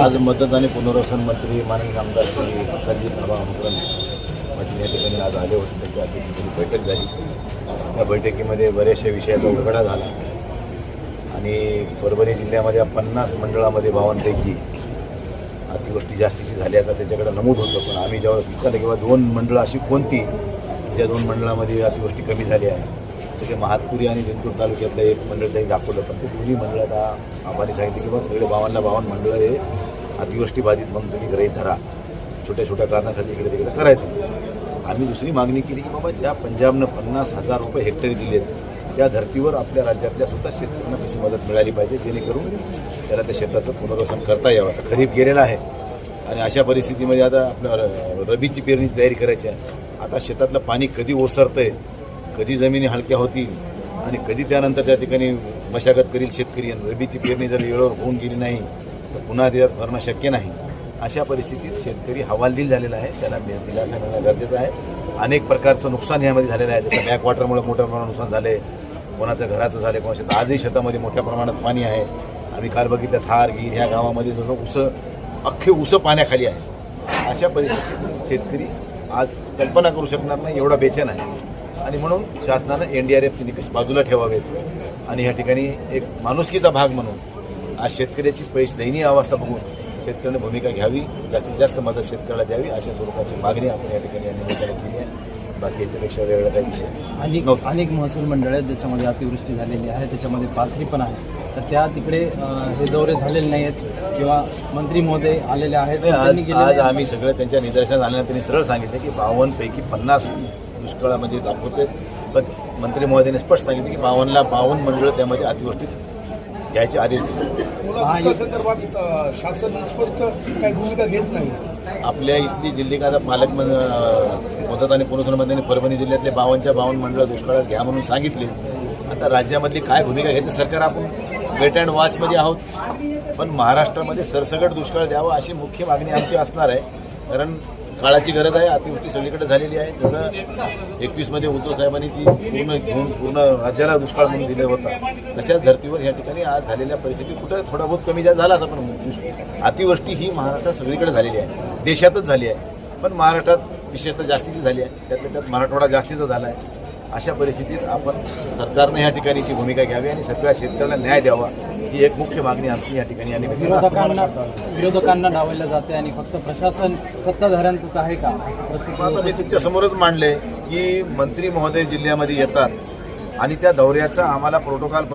आज मदत आणि पुनर्वसन मंत्री माननीय आमदार श्री प्रकाशजी बाबा अमकरम पाटील या ठिकाणी आज आले होते. त्यांच्या अध्यक्षतेने बैठक झाली. त्या बैठकीमध्ये बऱ्याचशा विषयाचा उलगडा झाला. आणि परभणी जिल्ह्यामध्ये पन्नास मंडळामध्ये भावांपैकी अतिवृष्टी जास्तीची झाल्याचं त्याच्याकडे नमूद होतं. पण आम्ही जेव्हा विचारलं किंवा दोन मंडळं अशी कोणती? ज्या दोन मंडळामध्ये अतिवृष्टी कमी झाली आहे? तिथे महातपुरी आणि जिंतूर तालुक्यातलं एक मंडळ त्यांनी दाखवलं. पण ते दोन्ही मंडळ आता आम्हाला सांगितलं की बा सगळे बावनला बावन्न मंडळं हे अतिवृष्टी बाधित म्हणून तुम्ही गृहीत धरा. छोट्या छोट्या कारणासाठी इकडे तिकडे करायचं. आम्ही दुसरी मागणी केली की बाबा ज्या पंजाबनं पन्नास हजार रुपये हेक्टरी दिले त्या धर्तीवर आपल्या राज्यातल्या सुद्धा शेतकऱ्यांना कशी मदत मिळाली पाहिजे जेणेकरून त्याला त्या शेताचं पुनर्वसन करता यावं. आता खरीप गेलेला आहे. आणि अशा परिस्थितीमध्ये आता आपल्या र- रबीची पेरणी तयारी करायची आहे. आता शेतातलं पाणी कधी ओसरतं आहे कधी जमिनी हलक्या होतील आणि कधी त्यानंतर त्या ठिकाणी मशागत करील शेतकरी आणि रबीची पेरणी जर वेळेवर होऊन गेली नाही तर पुन्हा त्याच्यात भरणं शक्य नाही. अशा परिस्थितीत शेतकरी हवालदिल झालेला आहे. त्याला दिलासा मिळणं गरजेचं आहे. अनेक प्रकारचं नुकसान यामध्ये झालेलं आहे. जसं बॅकवॉटरमुळे मोठ्या प्रमाणात नुकसान झाले कोणाचं घराचं झाले कोणाचं शेत आजही शेतामध्ये मोठ्या प्रमाणात पाणी आहे. आम्ही काल बघितलं थार गीर ह्या गावामध्ये जसं उसं अख्खे उसं पाण्याखाली आहे. अशा परिस्थितीत शेतकरी आज कल्पना करू शकणार नाही एवढा बेचैन आहे. आणि म्हणून शासनानं एन डी आर एफचे निकष बाजूला ठेवावेत आणि या ठिकाणी एक माणुसकीचा भाग म्हणून आज शेतकऱ्याची पैसे दयनीय अवस्था बघून शेतकऱ्याने भूमिका घ्यावी जास्तीत जास्त मदत शेतकऱ्याला द्यावी अशा स्वरूपाची मागणी आपण या ठिकाणी या निमित्ताने केली आहे बाकी याच्यापेक्षा वेगळा काही विषय अनेक. अनेक महसूल मंडळ आहेत ज्याच्यामध्ये अतिवृष्टी झालेली आहे त्याच्यामध्ये पाथरी पण आहे तर त्या तिकडे हे दौरे झालेले नाही आहेत किंवा मंत्री महोदय आलेले आहेत आज. आम्ही सगळं त्यांच्या निदर्शनात आल्यानंतर त्यांनी सरळ सांगितलं की बावन्नपैकी पन्नास दुष्काळामध्ये दाखवते. पण मंत्री महोदयाने स्पष्ट सांगितलं की बावन्नला बावन्न मंडळं त्यामध्ये अतिवृष्टीत घ्यायचे आदेश दिले. संदर्भात शासन स्पष्ट काही भूमिका घेत नाही. आपल्या इथली जिल्ह्याचा पालक मन- अं, मदत आणि मंत्र्यांनी परभणी जिल्ह्यातले बावनच्या बावन्न मंडळ दुष्काळात घ्या म्हणून सांगितले. आता राज्यामधली काय भूमिका घेते सरकार आपण वेट अँड वॉचमध्ये आहोत. पण महाराष्ट्रामध्ये सरसकट दुष्काळ द्यावा अशी मुख्य मागणी आमची असणार आहे. कारण काळाची गरज आहे. अतिवृष्टी सगळीकडे झालेली आहे. जसं एकवीसमध्ये उद्धव साहेबांनी ती पूर्ण घेऊन पूर्ण राज्याला दुष्काळ म्हणून दिलं होतं. तशाच धर्तीवर या ठिकाणी आज झालेल्या परिस्थिती कुठं थोडा बहुत कमी जास्त झाला असं पण दुष्- अतिवृष्टी ही महाराष्ट्रात सगळीकडे झालेली आहे. देशातच झाली आहे. पण महाराष्ट्रात विशेषतः जास्तीची झाली आहे. त्यातल्या त्यात मराठवाडा जास्तीचा झाला आहे अशा परिस्थितीत आपण सरकारने या ठिकाणी ती भूमिका घ्यावी आणि सगळ्या शेतकऱ्यांना न्याय द्यावा. ही एक मुख्य मागणी आमची या ठिकाणी आणि विरोधकांना विरोधकांना डावललं जाते आणि फक्त प्रशासन सत्ताधाऱ्यांचंच आहे का? आता मी तुमच्या समोरच मांडले की मंत्री महोदय जिल्ह्यामध्ये येतात आणि त्या दौऱ्याचा आम्हाला प्रोटोकॉल